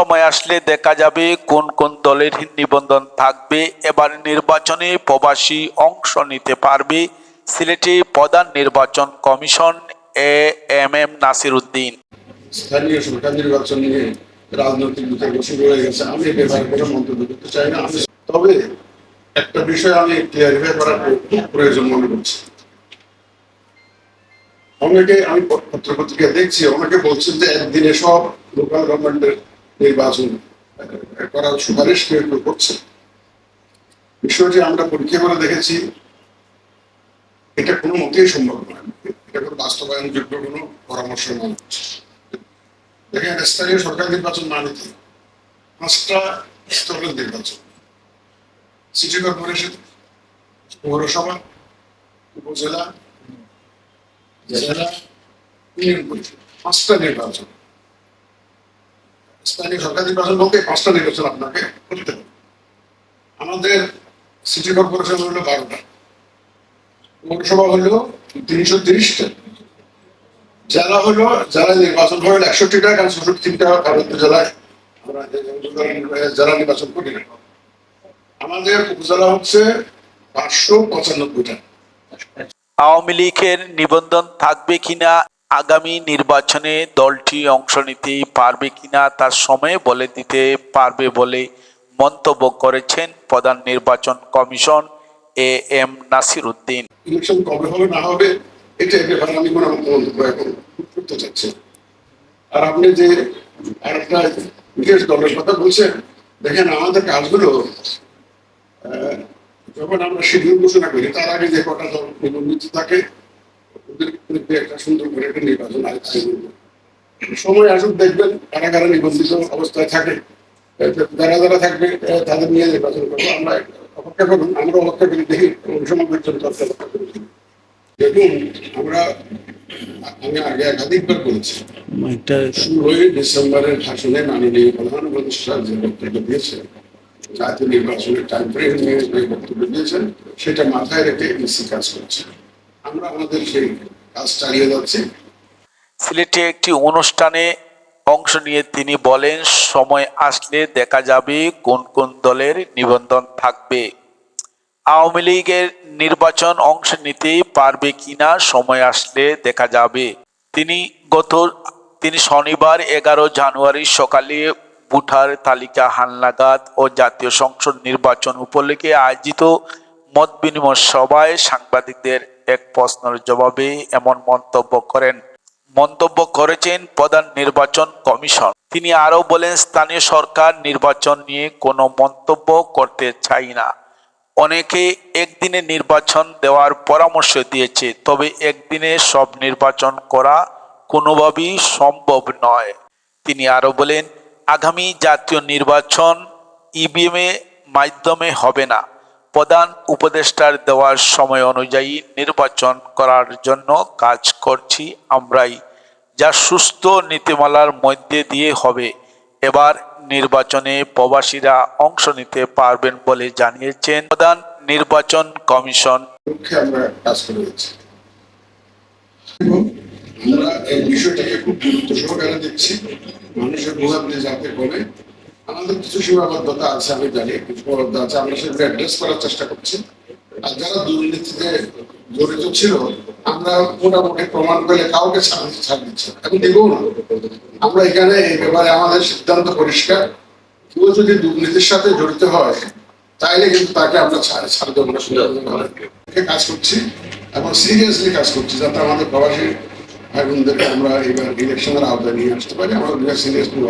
সময় আসলে দেখা যাবে কোন কোন দলের নিবন্ধন থাকবে। এবার নির্বাচনে প্রবাসী অংশ নিতে পারবে সিলেটে প্রধান নির্বাচন commission A M M Nasir Uddin তবে একটা বিষয় আমি ক্লিয়ারিফাই করার প্রয়োজন মনে করছি। অনেকে আমি দেখছি, অনেকে বলছেন যে একদিনে সব লোকাল গভর্নমেন্টের নির্বাচন করার সুপারিশ কেউ করছে। বিষয়টি আমরা পরীক্ষা করে দেখেছি। এটা কোনো মতেই সম্ভব নয়। এটা কোনো বাস্তবায়নযোগ্য কোনো পরামর্শ নয়। দেখেন, স্থানীয় সরকার নির্বাচন মানে কি পাঁচটা স্তরের নির্বাচন। সিটি কর্পোরেশন, পৌরসভা, উপজেলা, জেলা ইউনিয়ন পরিষদ, পাঁচটা নির্বাচন। স্থানীয় সরকার নির্বাচন বলতে পাঁচটা নির্বাচন আপনাকে করতে হবে আমাদের সিটি কর্পোরেশন হলো বারোটা। পৌরসভা হলো তিনশো তিরিশটা। জেলা হলো জেলা নির্বাচন হলো একষট্টিটা, কারণ চৌষট্টি তিনটা পার্বত্য জেলায় জেলা নির্বাচন করি আমাদের উপজেলা হচ্ছে পাঁচশো পঁচানব্বইটা। আওয়ামী লীগের নিবন্ধন থাকবে কিনা আগামী নির্বাচনে দলটি অংশ নিতে পারবে কিনা তার সময়ে বলে দিতে পারবে বলে মন্তব্য করেছেন প্রধান নির্বাচন commission A M Nasir Uddin election কবে হবে, না হবে, এটা ব্যাপারে আমি কোনো চাচ্ছি আর আপনি যে আরেকটা বিশেষ দলের কথা বলছেন, দেখেন আমাদের কাজগুলো যখন আমরা শিডিউল ঘোষণা করি, তার আগে যে কটা দল নিবন্ধিত থাকে একটা সুন্দর করে একটা নির্বাচন সময় আসুক দেখবেন কারা কারা নিবন্ধিত অবস্থায় থাকে যারা যারা থাকবে তাদের নিয়ে নির্বাচন করব। আমরা অপেক্ষা করুন আমরা অপেক্ষা করি দেখি সময় পর্যন্ত অপেক্ষা করি। দেখুন আমরা আমি আগে একাধিকবার বলেছি ষোলোই ডিসেম্বরের ভাষণে মাননীয় প্রধানমন্ত্রী সাহেব যে বক্তব্য দিয়েছেন জাতীয় নির্বাচনের টাইম ফ্রেম নিয়ে যে বক্তব্য দিয়েছেন সেটা মাথায় রেখে ইসি কাজ করছে। আমরা আমাদের সেই সিলেটে একটি অনুষ্ঠানে অংশ নিয়ে তিনি বলেন, সময় আসলে দেখা যাবে কোন কোন দলের নিবন্ধন থাকবে। আওয়ামী লীগের নির্বাচন অংশ নিতে পারবে কিনা, সময় আসলে দেখা যাবে। তিনি গত, তিনি শনিবার এগারো জানুয়ারি সকালে ভোটার তালিকা, হালনাগাদ ও জাতীয় সংসদ নির্বাচন উপলক্ষে আয়োজিত মত বিনিময় সভায় সাংবাদিকদের এক প্রশ্নের জবাবে এমন মন্তব্য করেন। মন্তব্য করেছেন প্রধান নির্বাচন কমিশন। তিনি আরও বলেন, স্থানীয় সরকার নির্বাচন নিয়ে কোনো মন্তব্য করতে চাই না। অনেকে একদিনে নির্বাচন দেওয়ার পরামর্শ দিয়েছে, তবে একদিনে সব নির্বাচন করা কোনোভাবেই সম্ভব নয়। তিনি আরও বলেন, আগামী জাতীয় নির্বাচন ইভিএম মাধ্যমে হবে না। প্রধান উপদেষ্টার দেওয়ার সময় অনুযায়ী নির্বাচন করার জন্য কাজ করছি আমরাই। যা সুস্থ নীতিমালার মধ্যে দিয়ে হবে। এবার নির্বাচনে প্রবাসীরা অংশ নিতে পারবেন বলে জানিয়েছেন প্রধান নির্বাচন কমিশন। আমরা এই বিষয়টাকে খুব গুরুত্ব সহকারে দিচ্ছি মানুষের ভোগান্তি যাতে করে আমাদের কিছু সীমাবদ্ধতা আছে, আমি জানি আছে আমরা সেগুলো অ্যাড্রেস করার চেষ্টা করছি। আর যারা দুর্নীতিতে জড়িত ছিল, আমরা মোটামুটি প্রমাণ পেলে কাউকে ছাড় দিচ্ছি আমি না আমরা এখানে এই ব্যাপারে আমাদের সিদ্ধান্ত পরিষ্কার। কেউ যদি দুর্নীতির সাথে জড়িত হয়, তাইলে কিন্তু তাকে আমরা ছাড় ছাড় দেবো না, সুন্দর কাজ করছি, এবং সিরিয়াসলি কাজ করছি, যাতে আমাদের প্রবাসী ভাই বোনদেরকে আমরা এবার ইলেকশনের আওতায় নিয়ে আসতে পারি। আমরা সিরিয়াসলি